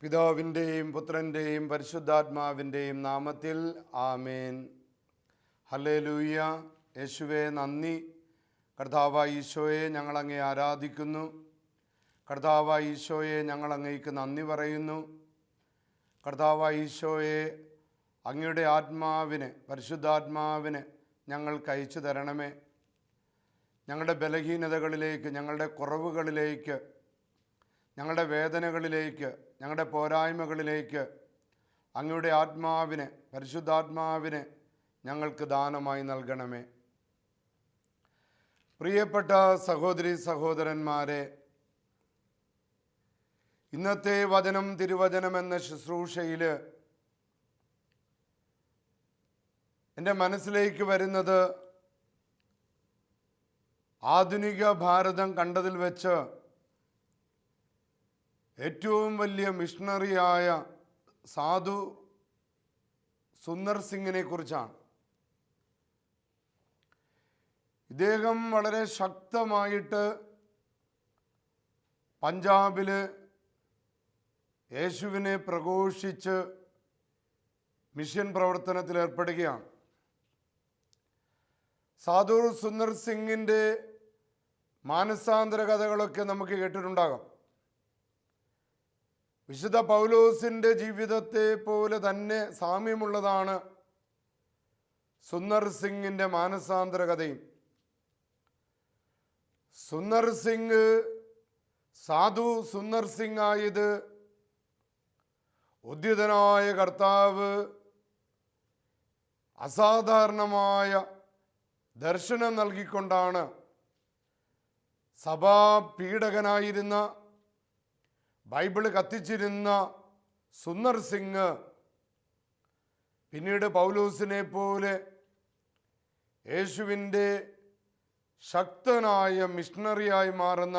പിതാവിന്റെയും പുത്രന്റെയും പരിശുദ്ധാത്മാവിന്റെയും നാമത്തിൽ ആമേൻ. ഹലേ ഹല്ലേലൂയ. യേശുവെ നന്ദി. കർത്താവ ഈശോയെ ഞങ്ങളങ്ങേ ആരാധിക്കുന്നു. കർത്താവ ഈശോയെ ഞങ്ങളങ്ങേക്ക് നന്ദി പറയുന്നു. കർത്താവ ഈശോയെ അങ്ങയുടെ ആത്മാവിനെ പരിശുദ്ധാത്മാവിനെ ഞങ്ങൾക്ക് അയച്ചു തരണമേ. ഞങ്ങളുടെ ബലഹീനതകളിലേക്ക് ഞങ്ങളുടെ കുറവുകളിലേക്ക് ഞങ്ങളുടെ വേദനകളിലേക്ക് ഞങ്ങളുടെ പോരായ്മകളിലേക്ക് അങ്ങയുടെ ആത്മാവിനെ പരിശുദ്ധാത്മാവിനെ ഞങ്ങൾക്ക് ദാനമായി നൽകണമേ. പ്രിയപ്പെട്ട സഹോദരി സഹോദരന്മാരെ ഇന്നത്തെ വചനം തിരുവചനം എന്ന ശുശ്രൂഷയിൽ എന്റെ മനസ്സിലേക്ക് വരുന്നത് ആധുനിക ഭാരതം കണ്ടതിൽ വെച്ച് ഏറ്റവും വലിയ മിഷണറിയായ സാധു സുന്ദർ സിംഗിനെ കുറിച്ചാണ്. ഇദ്ദേഹം വളരെ ശക്തമായിട്ട് പഞ്ചാബിൽ യേശുവിനെ പ്രഘോഷിച്ച് മിഷൻ പ്രവർത്തനത്തിൽ ഏർപ്പെടുകയാണ് സാധു സുന്ദർ സിംഗിന്റെ മാനസാന്തര കഥകളൊക്കെ നമുക്ക് കേട്ടിട്ടുണ്ടാകാം. വിശുദ്ധ പൗലോസിന്റെ ജീവിതത്തെ പോലെ തന്നെ സാമ്യമുള്ളതാണ് സുന്ദർ സിംഗിന്റെ മാനസാന്തര കഥയും. സുന്ദർ സിംഗ് സാധു സുന്ദർ സിംഗ് ആയത് ഉദ്യുതനായ കർത്താവ് അസാധാരണമായ ദർശനം നൽകിക്കൊണ്ടാണ് സഭാ പീഡകനായിരുന്ന ബൈബിൾ കത്തിച്ചിരുന്ന സുന്ദർ സിംഗ്. പിന്നീട് പൗലൂസിനെ പോലെ യേശുവിന്റെ ശക്തനായ മിഷണറിയായി മാറുന്ന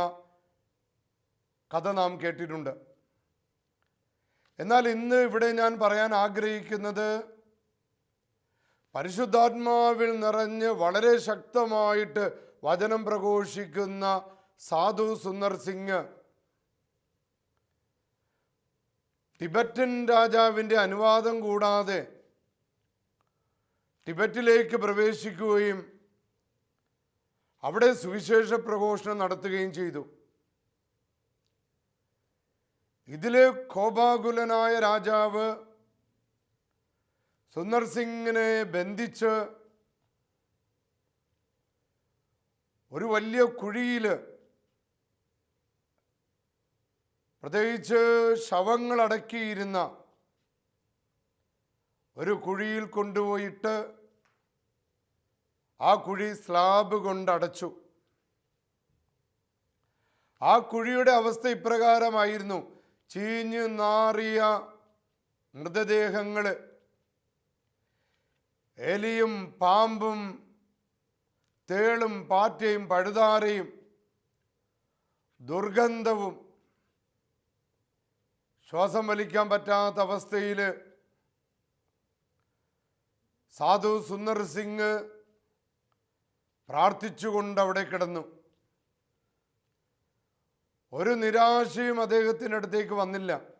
കഥ നാം കേട്ടിട്ടുണ്ട്. എന്നാൽ ഇന്ന് ഇവിടെ ഞാൻ പറയാൻ ആഗ്രഹിക്കുന്നത് പരിശുദ്ധാത്മാവിൽ നിറഞ്ഞ് വളരെ ശക്തമായിട്ട് വചനം പ്രഘോഷിക്കുന്ന സാധു സുന്ദർ സിംഗ്. ടിബറ്റൻ രാജാവിന്റെ അനുവാദം കൂടാതെ ടിബറ്റിലേക്ക് പ്രവേശിക്കുകയും അവിടെ സുവിശേഷ പ്രഘോഷണം നടത്തുകയും ചെയ്തു. ഇതിൽ കോപാകുലനായ രാജാവ് സുന്ദർ സിംഗിനെ ബന്ധിച്ച് ഒരു വലിയ കുഴിയിൽ പ്രത്യേകിച്ച് ശവങ്ങൾ അടക്കിയിരുന്ന ഒരു കുഴിയിൽ കൊണ്ടുപോയിട്ട് ആ കുഴി സ്ലാബ് കൊണ്ടടച്ചു. ആ കുഴിയുടെ അവസ്ഥ ഇപ്രകാരമായിരുന്നു. ചീഞ്ഞു നാറിയ മൃതദേഹങ്ങൾ എലിയും പാമ്പും തേളും പാറ്റയും പഴുതാറയും ദുർഗന്ധവും ശ്വാസം വലിക്കാൻ പറ്റാത്ത അവസ്ഥയിൽ സാധു സുന്ദർ സിംഗ് പ്രാർത്ഥിച്ചുകൊണ്ട് അവിടെ കിടന്നു. ഒരു നിരാശയും അദ്ദേഹത്തിന്റെ അടുത്തേക്ക് വന്നില്ല.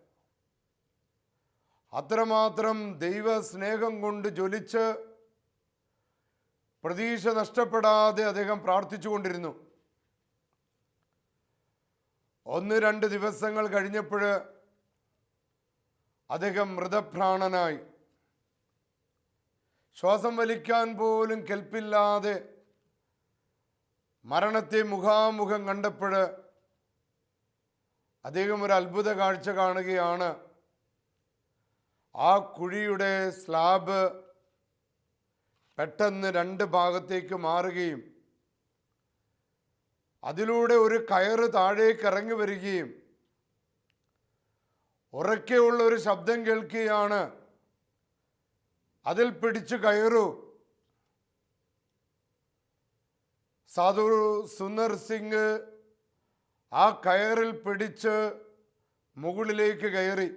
അത്രമാത്രം ദൈവസ്നേഹം കൊണ്ട് ജ്വലിച്ച് പ്രതീക്ഷ നഷ്ടപ്പെടാതെ അദ്ദേഹം പ്രാർത്ഥിച്ചു കൊണ്ടിരുന്നു. ഒന്ന് രണ്ട് ദിവസങ്ങൾ കഴിഞ്ഞപ്പോൾ അദ്ദേഹം മൃതപ്രാണനായി. ശ്വാസം വലിക്കാൻ പോലും കെൽപ്പില്ലാതെ മരണത്തെ മുഖാമുഖം കണ്ടപ്പോൾ അദ്ദേഹം ഒരു അത്ഭുത കാഴ്ച കാണുകയാണ്. ആ കുഴിയുടെ സ്ലാബ് പെട്ടെന്ന് രണ്ട് ഭാഗത്തേക്ക് മാറുകയും അതിലൂടെ ഒരു കയറ് താഴേക്ക് ഇറങ്ങി വരികയും ഉറക്കെയുള്ള ഒരു ശബ്ദം കേൾക്കുകയാണ്. അതിൽ പിടിച്ചു കയറു. സാധു സുന്ദർ സിംഗ് ആ കയറിൽ പിടിച്ച് മുകളിലേക്ക് കയറി.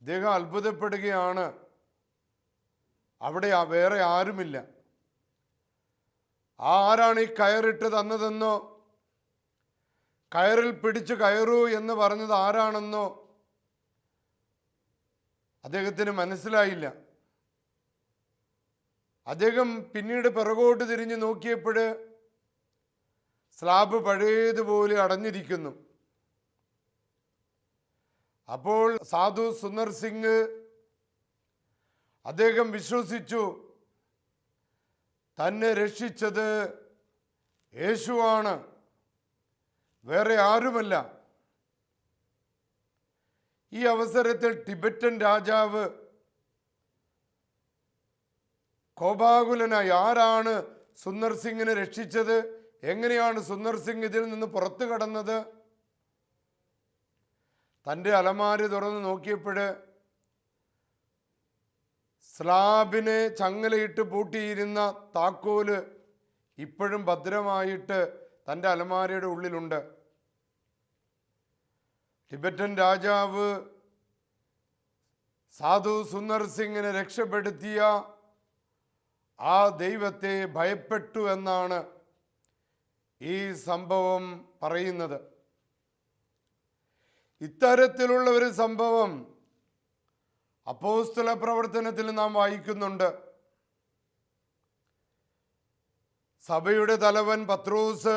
ഇദ്ദേഹം അത്ഭുതപ്പെടുകയാണ്. അവിടെ ആ- വേറെ ആരുമില്ല. ആരാണ് ഈ കയറിട്ട് തന്നതെന്നോ? കയറിൽ പിടിച്ചു കയറൂ എന്ന് പറഞ്ഞത് ആരാണെന്നോ? അദ്ദേഹത്തിന് മനസ്സിലായില്ല. അദ്ദേഹം പിന്നീട് പിറകോട്ട് തിരിഞ്ഞ് നോക്കിയപ്പോൾ സ്ലാബ് പഴയതുപോലെ അടഞ്ഞിരിക്കുന്നു. അപ്പോൾ സാധു സുന്ദർ സിംഗ് അദ്ദേഹം വിശ്വസിച്ചു തന്നെ രക്ഷിച്ചത് യേശുവാണ് വേറെ ആരുമല്ല. ഈ അവസരത്തിൽ ടിബറ്റൻ രാജാവ് കോപാകുലനായി ആരാണ് സുന്ദർ സിംഗിനെ രക്ഷിച്ചത്? എങ്ങനെയാണ് സുന്ദർ സിംഗ് ഇതിൽ നിന്ന് പുറത്തു കടന്നത്? തന്റെ അലമാരി തുറന്ന് നോക്കിയപ്പോൾ സ്ലാബിനെ ചങ്ങലയിട്ട് പൂട്ടിയിരുന്ന താക്കോൽ ഇപ്പോഴും ഭദ്രമായിട്ട് തന്റെ അലമാരയുടെ ഉള്ളിലുണ്ട്. ടിബറ്റൻ രാജാവ് സാധു സുന്ദർ സിംഗിനെ രക്ഷപ്പെടുത്തിയ ആ ദൈവത്തെ ഭയപ്പെട്ടു എന്നാണ് ഈ സംഭവം പറയുന്നത്. ഇത്തരത്തിലുള്ള ഒരു സംഭവം അപ്പോസ്തല പ്രവർത്തനത്തിൽ നാം വായിക്കുന്നുണ്ട്. സഭയുടെ തലവൻ പത്രോസ്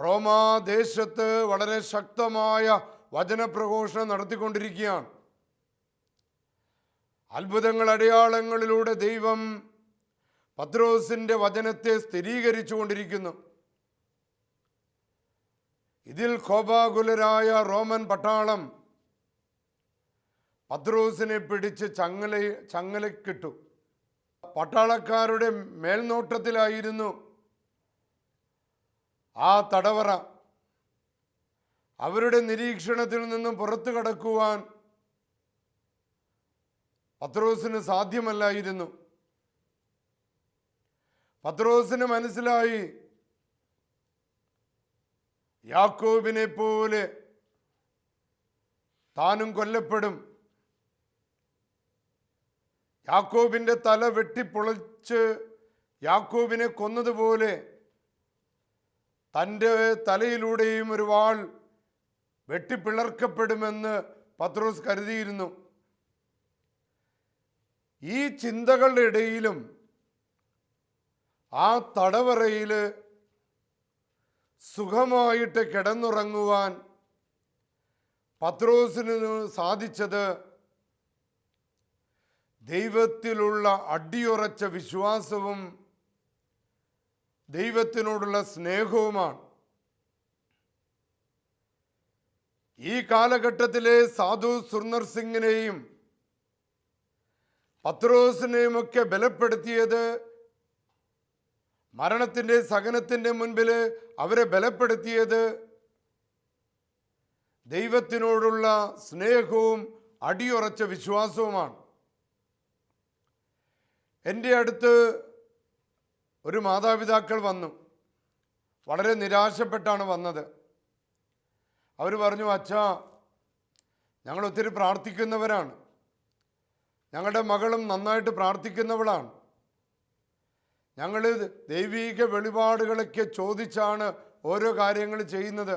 റോമാ ദേശത്ത് വളരെ ശക്തമായ വചനപ്രഘോഷണം നടത്തിക്കൊണ്ടിരിക്കുകയാണ്. അത്ഭുതങ്ങൾ അടയാളങ്ങളിലൂടെ ദൈവം പത്രോസിന്റെ വചനത്തെ സ്ഥിരീകരിച്ചു കൊണ്ടിരിക്കുന്നു ഇതിൽ കോപാകുലരായ റോമൻ പട്ടാളം പത്രോസിനെ പിടിച്ച് ചങ്ങല ചങ്ങലക്കിട്ടു. പട്ടാളക്കാരുടെ മേൽനോട്ടത്തിലായിരുന്നു ആ തടവറ. അവരുടെ നിരീക്ഷണത്തിൽ നിന്നും പുറത്തു കടക്കുവാൻ പത്രോസിന് സാധ്യമല്ലായിരുന്നു. പത്രോസിന് മനസ്സിലായി യാക്കോബിനെ പോലെ താനും കൊല്ലപ്പെടും. യാക്കോബിന്റെ തല വെട്ടിപ്പൊളിച്ച് യാക്കോബിനെ കൊന്നതുപോലെ തന്റെ തലയിലൂടെയും ഒരു വാൾ വെട്ടിപ്പിളർക്കപ്പെടുമെന്ന് പത്രോസ് കരുതിയിരുന്നു. ഈ ചിന്തകളുടെ ഇടയിലും ആ തടവറയിൽ സുഖമായിട്ട് കിടന്നുറങ്ങുവാൻ പത്രോസിന് സാധിച്ചത് ദൈവത്തിലുള്ള അടിയുറച്ച വിശ്വാസവും ദൈവത്തിനോടുള്ള സ്നേഹവുമാണ്. ഈ കാലഘട്ടത്തിലെ സാധു സുർണർ സിംഗിനെയും പത്രോസിനെയുമൊക്കെ ബലപ്പെടുത്തിയത് മരണത്തിന്റെ സഹനത്തിന്റെ മുൻപിൽ അവരെ ബലപ്പെടുത്തിയത് ദൈവത്തിനോടുള്ള സ്നേഹവും അടിയുറച്ച വിശ്വാസവുമാണ്. എന്റെ അടുത്ത് ഒരു മാതാപിതാക്കൾ വന്നു. വളരെ നിരാശപ്പെട്ടാണ് വന്നത്. അവർ പറഞ്ഞു അച്ഛാ ഞങ്ങൾ ഒത്തിരി പ്രാർത്ഥിക്കുന്നവരാണ്. ഞങ്ങളുടെ മകളും നന്നായിട്ട് പ്രാർത്ഥിക്കുന്നവളാണ്. ഞങ്ങൾ ദൈവീക വെളിപാടുകളൊക്കെ ചോദിച്ചാണ് ഓരോ കാര്യങ്ങൾ ചെയ്യുന്നത്.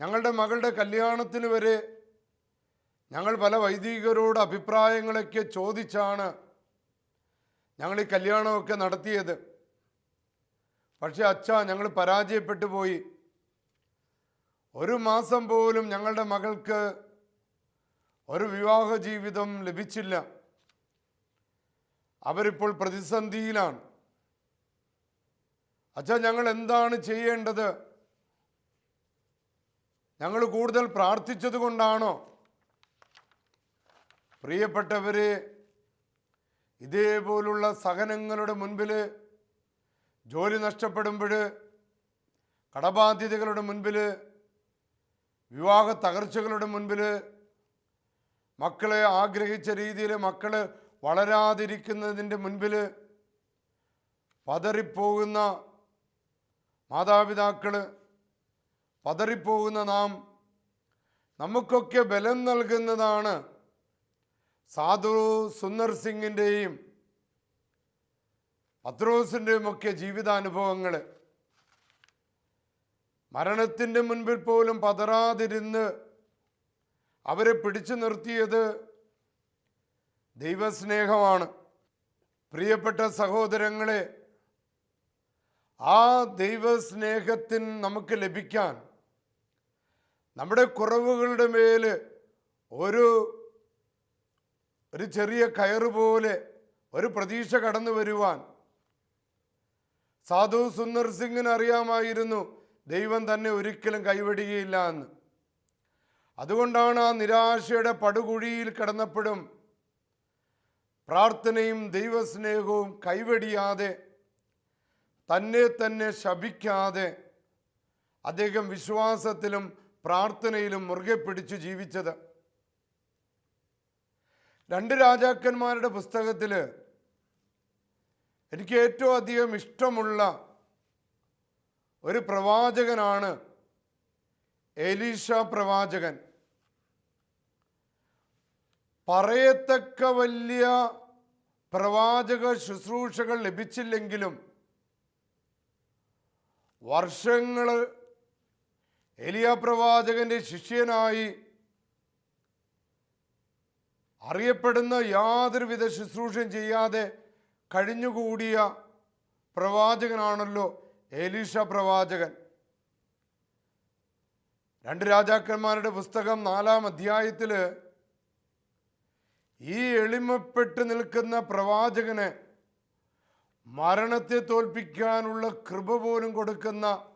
ഞങ്ങളുടെ മകളുടെ കല്യാണത്തിന് വരെ ഞങ്ങൾ പല വൈദികരോട് അഭിപ്രായങ്ങളൊക്കെ ചോദിച്ചാണ് ഞങ്ങൾ ഈ കല്യാണമൊക്കെ നടത്തിയത്. പക്ഷേ അച്ഛ ഞങ്ങൾ പരാജയപ്പെട്ടു പോയി. ഒരു മാസം പോലും ഞങ്ങളുടെ മകൾക്ക് ഒരു വിവാഹ ജീവിതം ലഭിച്ചില്ല. അവരിപ്പോൾ പ്രതിസന്ധിയിലാണ്. അച്ഛാ ഞങ്ങൾ എന്താണ് ചെയ്യേണ്ടത്? ഞങ്ങൾ കൂടുതൽ പ്രാർത്ഥിച്ചത് കൊണ്ടാണോ? പ്രിയപ്പെട്ടവരെ ഇതേപോലുള്ള സഹനങ്ങളുടെ മുൻപിൽ ജോലി നഷ്ടപ്പെടുമ്പോൾ കടബാധ്യതകളുടെ മുൻപിൽ വിവാഹ തകർച്ചകളുടെ മുൻപിൽ മക്കളെ ആഗ്രഹിച്ച രീതിയിൽ മക്കൾ വളരാതിരിക്കുന്നതിന്റെ മുൻപിൽ പതറിപ്പോകുന്ന മാതാപിതാക്കൾ പതറിപ്പോകുന്ന നാം നമുക്കൊക്കെ ബലം നൽകുന്നതാണ് സാധു സുന്ദർ സിംഗിന്റെയും പത്രോസിന്റെയും ഒക്കെ ജീവിതാനുഭവങ്ങൾ മരണത്തിന്റെ മുൻപിൽ പോലും പതറാതിരുന്ന് അവരെ പിടിച്ചു നിർത്തിയത് ദൈവസ്നേഹമാണ്. പ്രിയപ്പെട്ട സഹോദരങ്ങളെ ആ ദൈവസ്നേഹത്തിന് നമുക്ക് ലഭിക്കാൻ നമ്മുടെ കുറവുകളുടെ മേൽ ഒരു ഒരു ചെറിയ കയറ് പോലെ ഒരു പ്രതീക്ഷ കടന്നു വരുവാൻ സാധു സുന്ദർ സിംഗിന് അറിയാമായിരുന്നു ദൈവം തന്നെ ഒരിക്കലും കൈവിടുകയില്ല എന്ന്. അതുകൊണ്ടാണ് ആ നിരാശയുടെ പടുകുഴിയിൽ കിടന്നപ്പോഴും പ്രാർത്ഥനയും ദൈവസ്നേഹവും കൈവടിയാതെ തന്നെ തന്നെ ശപിക്കാതെ അദ്ദേഹം വിശ്വാസത്തിലും പ്രാർത്ഥനയിലും മുറുകെ പിടിച്ചു ജീവിച്ചത്. രണ്ട് രാജാക്കന്മാരുടെ പുസ്തകത്തിൽ എനിക്ക് ഏറ്റവും അധികം ഇഷ്ടമുള്ള ഒരു പ്രവാചകനാണ് എലീഷ പ്രവാചകൻ. പറയത്തക്ക വലിയ പ്രവാചക ശുശ്രൂഷകൾ ലഭിച്ചില്ലെങ്കിലും വർഷങ്ങൾ എലിയ പ്രവാചകന്റെ ശിഷ്യനായി അറിയപ്പെടുന്ന യാതൊരുവിധ ശുശ്രൂഷയും ചെയ്യാതെ കഴിഞ്ഞുകൂടിയ പ്രവാചകനാണല്ലോ എലീഷ പ്രവാചകൻ. രണ്ട് രാജാക്കന്മാരുടെ പുസ്തകം നാലാം അധ്യായത്തിൽ ഈ എളിമപ്പെട്ട് നിൽക്കുന്ന പ്രവാചകന് മരണത്തെ തോൽപ്പിക്കാനുള്ള കൃപ പോലും കൊടുക്കുന്ന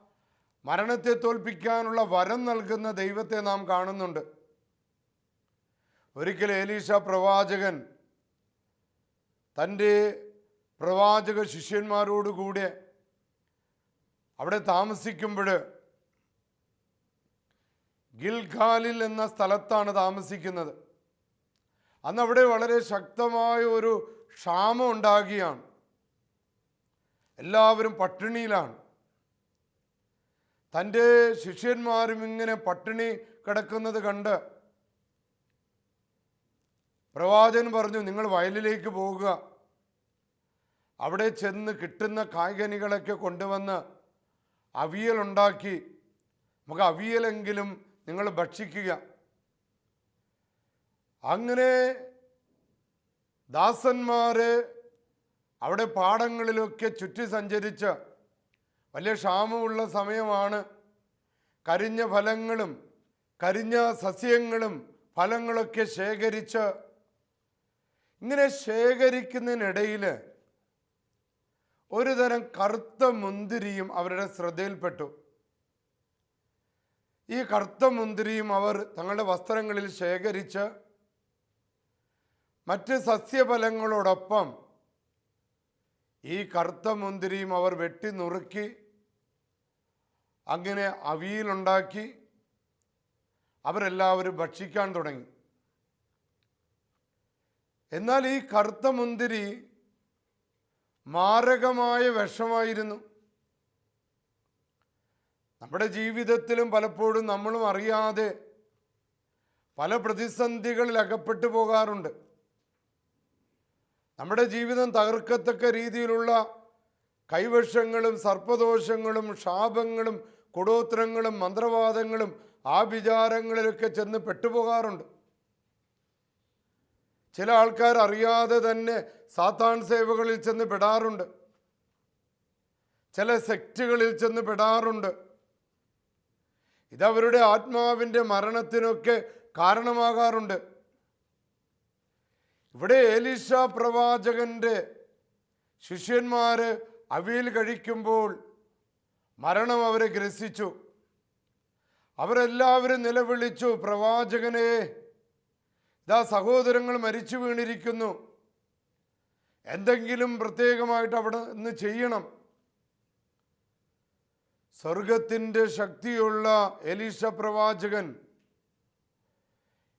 മരണത്തെ തോൽപ്പിക്കാനുള്ള വരം നൽകുന്ന ദൈവത്തെ നാം കാണുന്നുണ്ട്. ഒരിക്കൽ ഏലീഷ പ്രവാചകൻ തന്റെ പ്രവാചക ശിഷ്യന്മാരോടുകൂടെ അവിടെ താമസിക്കുമ്പോൾ ഗിൽഖാലിൽ എന്ന സ്ഥലത്താണ് താമസിക്കുന്നത്. അന്ന് അവിടെ വളരെ ശക്തമായ ഒരു ക്ഷാമം ഉണ്ടാകുകയാണ്. എല്ലാവരും പട്ടിണിയിലാണ്. തന്റെ ശിഷ്യന്മാരും ഇങ്ങനെ പട്ടിണി കിടക്കുന്നത് കണ്ട് പ്രവാചകൻ പറഞ്ഞു നിങ്ങൾ വയലിലേക്ക് പോവുക അവിടെ ചെന്ന് കിട്ടുന്ന കായ്കനികളൊക്കെ കൊണ്ടുവന്ന് അവിയലുണ്ടാക്കി. നമുക്ക് അവിയലെങ്കിലും നിങ്ങൾ ഭക്ഷിക്കുക. അങ്ങനെ ദാസന്മാര് അവിടെ പാടങ്ങളിലൊക്കെ ചുറ്റി സഞ്ചരിച്ച് വലിയ ക്ഷാമമുള്ള സമയമാണ്. കരിഞ്ഞ ഫലങ്ങളും കരിഞ്ഞ സസ്യങ്ങളും ഫലങ്ങളൊക്കെ ശേഖരിച്ച് ഇങ്ങനെ ശേഖരിക്കുന്നതിനിടയിൽ ഒരു തരം കറുത്ത മുന്തിരിയും അവരുടെ ശ്രദ്ധയിൽപ്പെട്ടു. ഈ കറുത്ത മുന്തിരിയും അവർ തങ്ങളുടെ വസ്ത്രങ്ങളിൽ ശേഖരിച്ച് മറ്റ് സസ്യഫലങ്ങളോടൊപ്പം ഈ കറുത്ത മുന്തിരിയും അവർ വെട്ടി നുറുക്കി അങ്ങനെ അവിയിലുണ്ടാക്കി അവരെല്ലാവരും ഭക്ഷിക്കാൻ തുടങ്ങി. എന്നാൽ ഈ കറുത്ത മുന്തിരി മാരകമായ വിഷമായിരുന്നു. നമ്മുടെ ജീവിതത്തിലും പലപ്പോഴും നമ്മളും അറിയാതെ പല പ്രതിസന്ധികളിൽ അകപ്പെട്ടു പോകാറുണ്ട്. നമ്മുടെ ജീവിതം തകർക്കത്തക്ക രീതിയിലുള്ള കൈവശങ്ങളും സർപ്പദോഷങ്ങളും ശാപങ്ങളും കുടോത്രങ്ങളും മന്ത്രവാദങ്ങളും ആഭിചാരങ്ങളിലൊക്കെ ചെന്ന് പെട്ടുപോകാറുണ്ട്. ചില ആൾക്കാർ അറിയാതെ തന്നെ സാത്താൻ സേവകളിൽ ചെന്ന് പെടാറുണ്ട്. ചില സെക്റ്റുകളിൽ ചെന്ന് പെടാറുണ്ട്. ഇതവരുടെ ആത്മാവിന്റെ മരണത്തിനൊക്കെ കാരണമാകാറുണ്ട്. ഇവിടെ ഏലീഷ പ്രവാചകന്റെ ശിഷ്യന്മാർ അവിയിൽ കഴിക്കുമ്പോൾ മരണം അവരെ ഗ്രസിച്ചു. അവരെല്ലാവരും നിലവിളിച്ചു പ്രവാചകനെ ഇതാ സഹോദരങ്ങൾ മരിച്ചു വീണിരിക്കുന്നു. എന്തെങ്കിലും പ്രത്യേകമായിട്ട് അവിടെ നിന്ന് ചെയ്യണം. സ്വർഗത്തിന്റെ ശക്തിയുള്ള എലീഷ പ്രവാചകൻ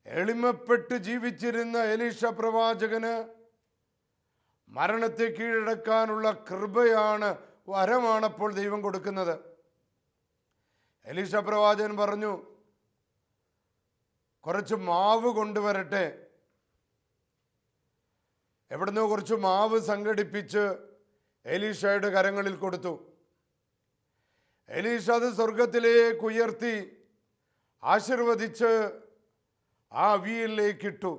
എളിമപ്പെട്ട് ജീവിച്ചിരുന്ന എലീഷ പ്രവാചകന് മരണത്തെ കീഴടക്കാനുള്ള കൃപയാണ് വരമാണപ്പോൾ ദൈവം കൊടുക്കുന്നത്. എലീഷ പ്രവാചകൻ പറഞ്ഞു കുറച്ച് മാവ് കൊണ്ടുവരട്ടെ. എവിടുന്നോ കുറച്ച് മാവ് സംഘടിപ്പിച്ച് എലീഷയുടെ കരങ്ങളിൽ കൊടുത്തു. എലീഷ അത് സ്വർഗത്തിലേക്ക് ഉയർത്തി ആശീർവദിച്ച് ആ അവിയലിലേക്കിട്ടു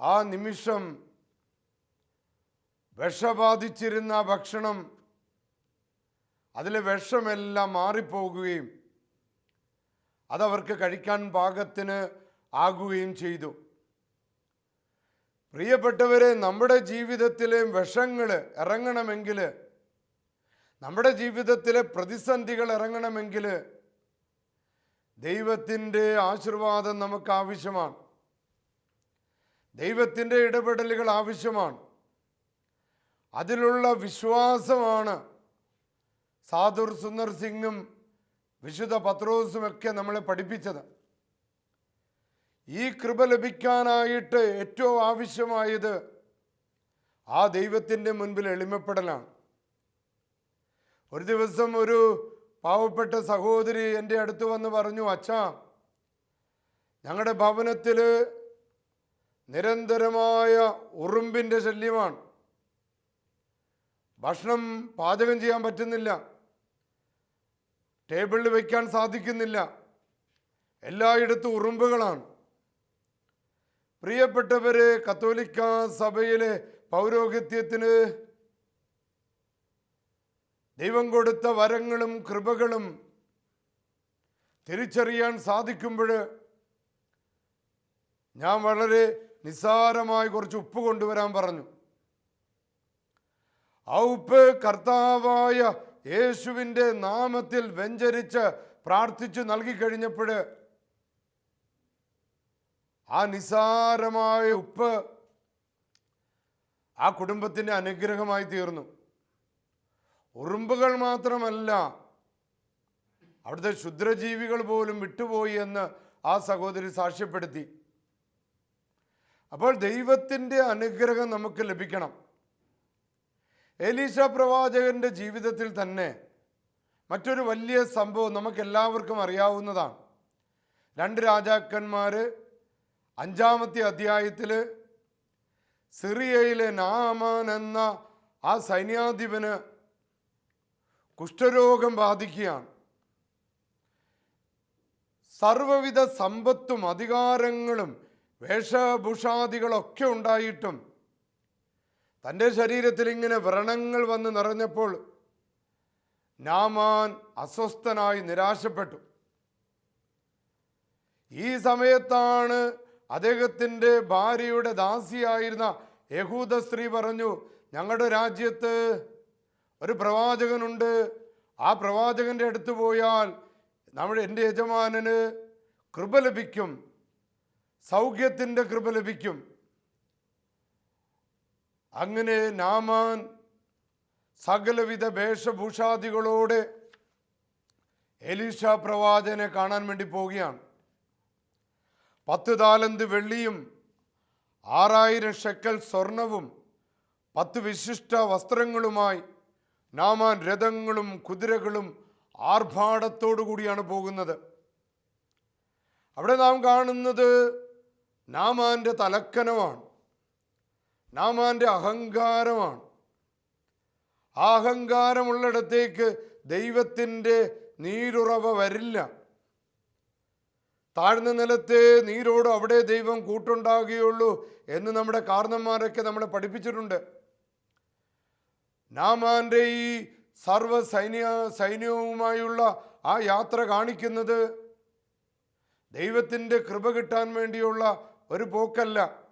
ആ നിമിഷം വിഷബാധിച്ചിരുന്ന ഭക്ഷണം അതിലെ വിഷമെല്ലാം മാറിപ്പോകുകയും അതവർക്ക് കഴിക്കാൻ പാകത്തിന് ആകുകയും ചെയ്തു. പ്രിയപ്പെട്ടവരെ നമ്മുടെ ജീവിതത്തിലെ വിഷങ്ങൾ ഇറങ്ങണമെങ്കിൽ നമ്മുടെ ജീവിതത്തിലെ പ്രതിസന്ധികൾ ഇറങ്ങണമെങ്കിൽ ദൈവത്തിന്റെ ആശീർവാദം നമുക്ക് ആവശ്യമാണ്. ദൈവത്തിന്റെ ഇടപെടലുകൾ ആവശ്യമാണ്. അതിലുള്ള വിശ്വാസമാണ് സാധുർ സുന്ദർ സിംഗും വിശുദ്ധ പത്രോസും ഒക്കെ നമ്മളെ പഠിപ്പിച്ചത്. ഈ കൃപ ലഭിക്കാനായിട്ട് ഏറ്റവും ആവശ്യമായത് ആ ദൈവത്തിന്റെ മുൻപിൽ എളിമപ്പെടലാണ്. ഒരു ദിവസം ഒരു പാവപ്പെട്ട സഹോദരി എന്റെ അടുത്ത് വന്ന് പറഞ്ഞു അച്ഛാ ഞങ്ങളുടെ ഭവനത്തിൽ നിരന്തരമായ ഉറുമ്പിന്റെ ശല്യമാണ്. ഭക്ഷണം പാചകം ചെയ്യാൻ പറ്റുന്നില്ല. ടേബിളിൽ വയ്ക്കാൻ സാധിക്കുന്നില്ല. എല്ലായിടത്തും ഉറുമ്പുകളാണ്. പ്രിയപ്പെട്ടവരെ കത്തോലിക്ക സഭയിലെ പൗരോഹിത്യത്തിന് ദൈവം കൊടുത്ത വരങ്ങളും കൃപകളും തിരിച്ചറിയാൻ സാധിക്കുമ്പോൾ ഞാൻ വളരെ നിസ്സാരമായി കുറച്ച് ഉപ്പ് കൊണ്ടുവരാൻ പറഞ്ഞു. ആ ഉപ്പ് കർത്താവായ യേശുവിന്റെ നാമത്തിൽ വെഞ്ചരിച്ച് പ്രാർത്ഥിച്ചു നൽകി കഴിഞ്ഞപ്പോൾ ആ നിസ്സാരമായ ഉപ്പ് ആ കുടുംബത്തിന്റെ അനുഗ്രഹമായി തീർന്നു. ഉറുമ്പുകൾ മാത്രമല്ല അവിടുത്തെ ക്ഷുദ്രജീവികൾ പോലും വിട്ടുപോയി എന്ന് ആ സഹോദരി സാക്ഷ്യപ്പെടുത്തി. അപ്പോൾ ദൈവത്തിന്റെ അനുഗ്രഹം നമുക്ക് ലഭിക്കണം. ഏലീഷ പ്രവാചകന്റെ ജീവിതത്തിൽ തന്നെ മറ്റൊരു വലിയ സംഭവം നമുക്ക് എല്ലാവർക്കും അറിയാവുന്നതാണ്. രണ്ട് രാജാക്കന്മാർ അഞ്ചാമത്തെ അധ്യായത്തിൽ സിറിയയിലെ നാമാൻ എന്ന ആ സൈന്യാധിപന് കുഷ്ഠരോഗം ബാധിക്കുകയാണ്. സർവവിധ സമ്പത്തും അധികാരങ്ങളും വേഷഭൂഷാദികളൊക്കെ ഉണ്ടായിട്ടും തന്റെ ശരീരത്തിൽ ഇങ്ങനെ വ്രണങ്ങൾ വന്ന് നിറഞ്ഞപ്പോൾ നാമാൻ അസ്വസ്ഥനായി നിരാശപ്പെട്ടു. ഈ സമയത്താണ് അദ്ദേഹത്തിന്റെ ഭാര്യയുടെ ദാസിയായിരുന്ന യഹൂദ സ്ത്രീ പറഞ്ഞു ഞങ്ങളുടെ രാജ്യത്ത് ഒരു പ്രവാചകനുണ്ട്. ആ പ്രവാചകന്റെ അടുത്ത് പോയാൽ നമ്മുടെ എന്റെ യജമാനന് കൃപ ലഭിക്കും. സൗഖ്യത്തിന്റെ കൃപ ലഭിക്കും. അങ്ങനെ നാമാൻ സകലവിധ വേഷഭൂഷാദികളോടെ എലീഷ പ്രവാചകനെ കാണാൻ വേണ്ടി പോവുകയാണ്. പത്ത് താലന്ത് വെള്ളിയും ആറായിരം ഷെക്കൽ സ്വർണവും പത്ത് വിശിഷ്ട വസ്ത്രങ്ങളുമായി നാമാൻ രഥങ്ങളും കുതിരകളും ആർഭാടത്തോടു കൂടിയാണ് പോകുന്നത്. അവിടെ നാം കാണുന്നത് നാമാന്റെ തലക്കനമാണ്. നാമാന്റെ അഹങ്കാരമാണ്. ആ അഹങ്കാരമുള്ളിടത്തേക്ക് ദൈവത്തിന്റെ നീരുറവ വരില്ല. താഴ്ന്ന നിലത്തെ നീരോട് അവിടെ ദൈവം കൂട്ടുണ്ടാകുകയുള്ളൂ എന്ന് നമ്മുടെ കാർന്നന്മാരൊക്കെ നമ്മളെ പഠിപ്പിച്ചിട്ടുണ്ട്. നാമാന്റെ ഈ സർവ സൈന്യ സൈന്യവുമായുള്ള ആ യാത്ര കാണിക്കുന്നത് ദൈവത്തിന്റെ കൃപ കിട്ടാൻ വേണ്ടിയുള്ള ഒരു പോക്കല്ല.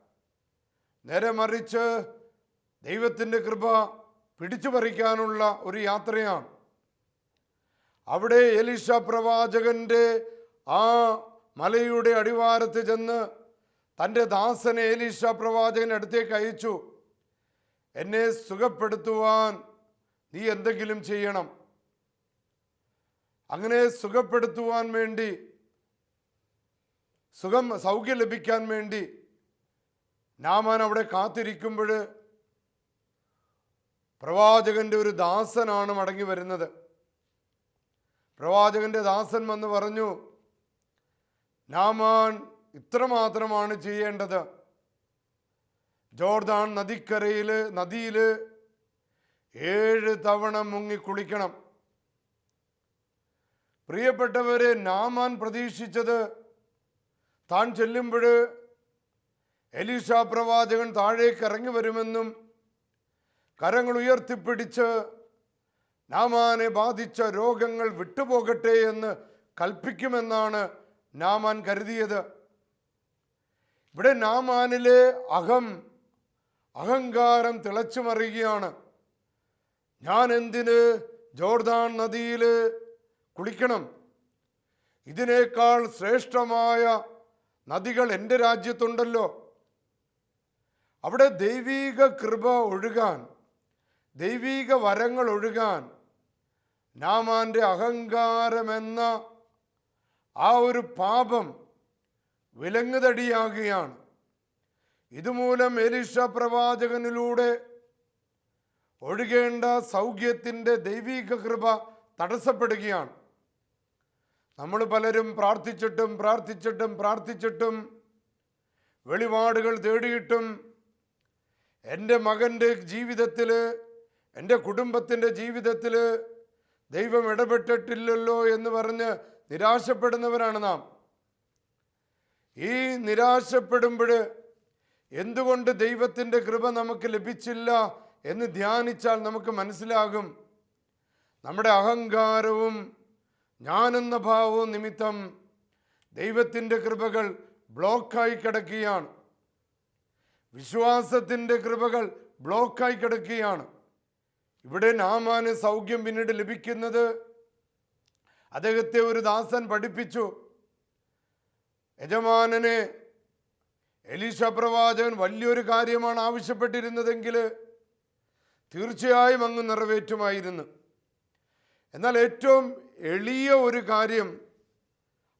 നേരെ മറിച്ച് ദൈവത്തിന്റെ കൃപ പിടിച്ചു പറിക്കാനുള്ള ഒരു യാത്രയാണ്. അവിടെ എലിഷ പ്രവാചകന്റെ ആ മലയുടെ അടിവാരത്ത് ചെന്ന് തന്റെ ദാസനെ എലീഷ പ്രവാചകൻ അടുത്തേക്ക് അയച്ചു. എന്നെ സുഖപ്പെടുത്തുവാൻ നീ എന്തെങ്കിലും ചെയ്യണം. അങ്ങനെ സുഖപ്പെടുത്തുവാൻ വേണ്ടി സുഖം സൗഖ്യം ലഭിക്കാൻ വേണ്ടി നാമാൻ അവിടെ കാത്തിരിക്കുമ്പോൾ പ്രവാചകന്റെ ഒരു ദാസനാണ് മടങ്ങി വരുന്നത്. പ്രവാചകന്റെ ദാസൻ വന്ന് പറഞ്ഞു നാമാൻ ഇത്രമാത്രമാണ് ചെയ്യേണ്ടത്. ജോർദാൻ നദിക്കരയിൽ നദിയിൽ ഏഴ് തവണ മുങ്ങി കുളിക്കണം. പ്രിയപ്പെട്ടവരെ നാമാൻ പ്രതീക്ഷിച്ചത് താൻ ചെല്ലുമ്പോൾ എലീഷ പ്രവാചകൻ താഴേക്ക് ഇറങ്ങി വരുമെന്നും കരങ്ങൾ ഉയർത്തിപ്പിടിച്ച് നാമാനെ ബാധിച്ച രോഗങ്ങൾ വിട്ടുപോകട്ടെ എന്ന് കൽപ്പിക്കുമെന്നാണ് നാമാൻ കരുതിയത്. ഇവിടെ നാമാനിലെ അഹം അഹങ്കാരം തിളച്ചു മറിയുകയാണ്. ഞാൻ എന്തിന് ജോർദാൻ നദിയിൽ കുളിക്കണം? ഇതിനേക്കാൾ ശ്രേഷ്ഠമായ നദികൾ എന്റെ രാജ്യത്തുണ്ടല്ലോ. അവിടെ ദൈവീക കൃപ ഒഴുകാൻ ദൈവീക വരങ്ങൾ ഒഴുകാൻ നാമാന്റെ അഹങ്കാരമെന്ന ആ ഒരു പാപം വിലങ്ങുതടിയാകുകയാണ്. ഇതുമൂലം എലിഷ പ്രവാചകനിലൂടെ ഒഴുകേണ്ട സൗഖ്യത്തിന്റെ ദൈവീക കൃപ തടസ്സപ്പെടുകയാണ്. നമ്മൾ പലരും പ്രാർത്ഥിച്ചിട്ടും പ്രാർത്ഥിച്ചിട്ടും പ്രാർത്ഥിച്ചിട്ടും വെളിപാടുകൾ തേടിയിട്ടും എന്റെ മകന്റെ ജീവിതത്തിൽ എന്റെ കുടുംബത്തിന്റെ ജീവിതത്തിൽ ദൈവം ഇടപെട്ടിട്ടില്ലല്ലോ എന്ന് പറഞ്ഞ് നിരാശപ്പെടുന്നവരാണ് നാം. ഈ നിരാശപ്പെടുമ്പോൾ എന്തുകൊണ്ട് ദൈവത്തിന്റെ കൃപ നമുക്ക് ലഭിച്ചില്ല എന്ന് ധ്യാനിച്ചാൽ നമുക്ക് മനസ്സിലാകും. നമ്മുടെ അഹങ്കാരവും ഞാനെന്ന ഭാവവും നിമിത്തം ദൈവത്തിന്റെ കൃപകൾ ബ്ലോക്കായി കിടക്കുകയാണ്. വിശ്വാസത്തിന്റെ കൃപകൾ ബ്ലോക്കായി കിടക്കുകയാണ്. ഇവിടെ നാമാന് സൗഖ്യം പിന്നീട് ലഭിക്കുന്നത് അദ്ദേഹത്തെ ഒരു ദാസൻ പഠിപ്പിച്ചു. യജമാനനെ എലീഷ പ്രവാചകൻ വലിയൊരു കാര്യമാണ് ആവശ്യപ്പെട്ടിരുന്നതെങ്കിൽ തീർച്ചയായും അങ്ങ് നിറവേറ്റുമായിരുന്നു. എന്നാൽ ഏറ്റവും എളിയ ഒരു കാര്യം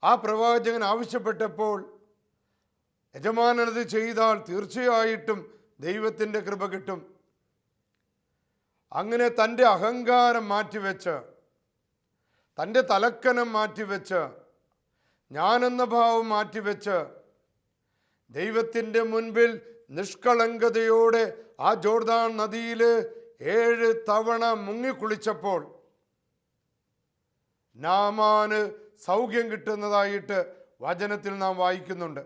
ആ പ്രവാചകൻ ആവശ്യപ്പെട്ടപ്പോൾ യജമാനത് ചെയ്താൽ തീർച്ചയായിട്ടും ദൈവത്തിന്റെ കൃപ കിട്ടും. അങ്ങനെ തന്റെ അഹങ്കാരം മാറ്റിവെച്ച് തന്റെ തലക്കനം മാറ്റിവെച്ച് ഞാനെന്ന ഭാവം മാറ്റിവെച്ച് ദൈവത്തിന്റെ മുൻപിൽ നിഷ്കളങ്കതയോടെ ആ ജോർദാൻ നദിയിൽ ഏഴ് തവണ മുങ്ങിക്കുളിച്ചപ്പോൾ നാമാന് സൗഖ്യം കിട്ടുന്നതായിട്ട് വചനത്തിൽ നാം വായിക്കുന്നുണ്ട്.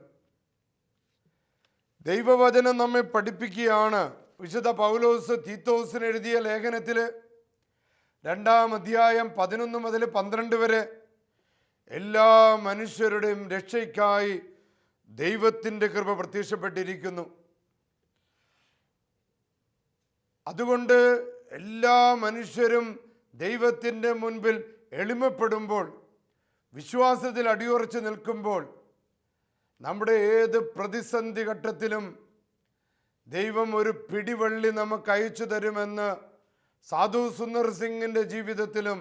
ദൈവവചനം നമ്മെ പഠിപ്പിക്കുകയാണ്. വിശുദ്ധ പൗലോസ് തീത്തോസിന് എഴുതിയ ലേഖനത്തിൽ രണ്ടാം അധ്യായം പതിനൊന്ന് മുതൽ പന്ത്രണ്ട് വരെ എല്ലാ മനുഷ്യരുടെയും രക്ഷയ്ക്കായി ദൈവത്തിന്റെ കൃപ പ്രത്യക്ഷപ്പെട്ടിരിക്കുന്നു. അതുകൊണ്ട് എല്ലാ മനുഷ്യരും ദൈവത്തിന്റെ മുൻപിൽ എളിമപ്പെടുമ്പോൾ വിശ്വാസത്തിൽ അടിയുറച്ച് നിൽക്കുമ്പോൾ നമ്മുടെ ഏത് പ്രതിസന്ധി ഘട്ടത്തിലും ദൈവം ഒരു പിടിവള്ളി നമുക്ക് അയച്ചു തരുമെന്ന് സാധു സുന്ദർ സിംഗിന്റെ ജീവിതത്തിലും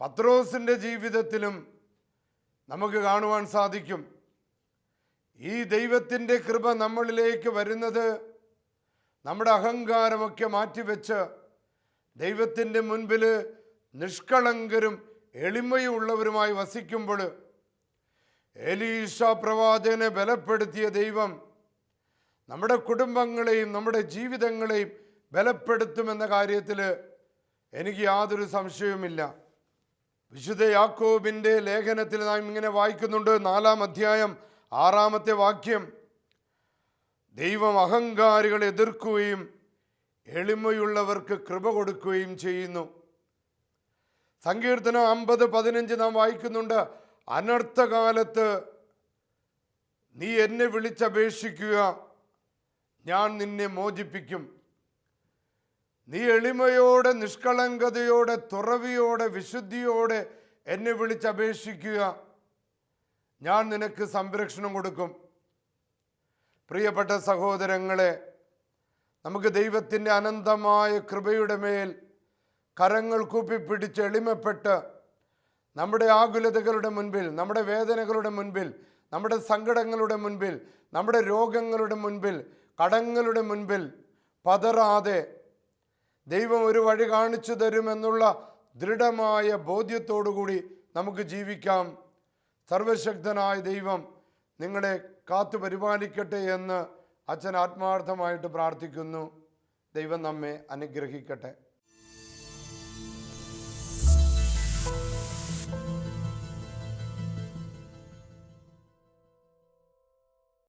പത്രോസിന്റെ ജീവിതത്തിലും നമുക്ക് കാണുവാൻ സാധിക്കും. ഈ ദൈവത്തിന്റെ കൃപ നമ്മളിലേക്ക് വരുന്നത് നമ്മുടെ അഹങ്കാരമൊക്കെ മാറ്റിവെച്ച് ദൈവത്തിന്റെ മുൻപിൽ നിഷ്കളങ്കരും എളിമയുള്ളവരുമായി വസിക്കുമ്പോൾ എലീഷ പ്രവാചകനെ ബലപ്പെടുത്തിയ ദൈവം നമ്മുടെ കുടുംബങ്ങളെയും നമ്മുടെ ജീവിതങ്ങളെയും ബലപ്പെടുത്തുമെന്ന കാര്യത്തിൽ എനിക്ക് യാതൊരു സംശയവുമില്ല. വിശുദ്ധ യാക്കോബിന്റെ ലേഖനത്തിൽ നാം ഇങ്ങനെ വായിക്കുന്നുണ്ട്. നാലാം അധ്യായം ആറാമത്തെ വാക്യം ദൈവം അഹങ്കാരികളെ എതിർക്കുകയും എളിമയുള്ളവർക്ക് കൃപ കൊടുക്കുകയും ചെയ്യുന്നു. സങ്കീർത്തനം അമ്പത് പതിനഞ്ച് നാം വായിക്കുന്നുണ്ട് അനർത്ഥകാലത്ത് നീ എന്നെ വിളിച്ചപേക്ഷിക്കുക ഞാൻ നിന്നെ മോചിപ്പിക്കും. നീ എളിമയോടെ നിഷ്കളങ്കതയോടെ തുറവിയോടെ വിശുദ്ധിയോടെ എന്നെ വിളിച്ചപേക്ഷിക്കുക. ഞാൻ നിനക്ക് സംരക്ഷണം കൊടുക്കും. പ്രിയപ്പെട്ട സഹോദരങ്ങളെ നമുക്ക് ദൈവത്തിന്റെ അനന്തമായ കൃപയുടെ മേൽ കരങ്ങൾ കൂപ്പിപ്പിടിച്ച് എളിമപ്പെട്ട് നമ്മുടെ ആകുലതകളുടെ മുൻപിൽ നമ്മുടെ വേദനകളുടെ മുൻപിൽ നമ്മുടെ സങ്കടങ്ങളുടെ മുൻപിൽ നമ്മുടെ രോഗങ്ങളുടെ മുൻപിൽ കടങ്ങളുടെ മുൻപിൽ പതറാതെ ദൈവം ഒരു വഴി കാണിച്ചു തരുമെന്നുള്ള ദൃഢമായ ബോധ്യത്തോടുകൂടി നമുക്ക് ജീവിക്കാം. സർവശക്തനായ ദൈവം നിങ്ങളെ കാത്തു പരിപാലിക്കട്ടെ എന്ന് അച്ഛൻ ആത്മാർത്ഥമായിട്ട് പ്രാർത്ഥിക്കുന്നു. ദൈവം നമ്മെ അനുഗ്രഹിക്കട്ടെ.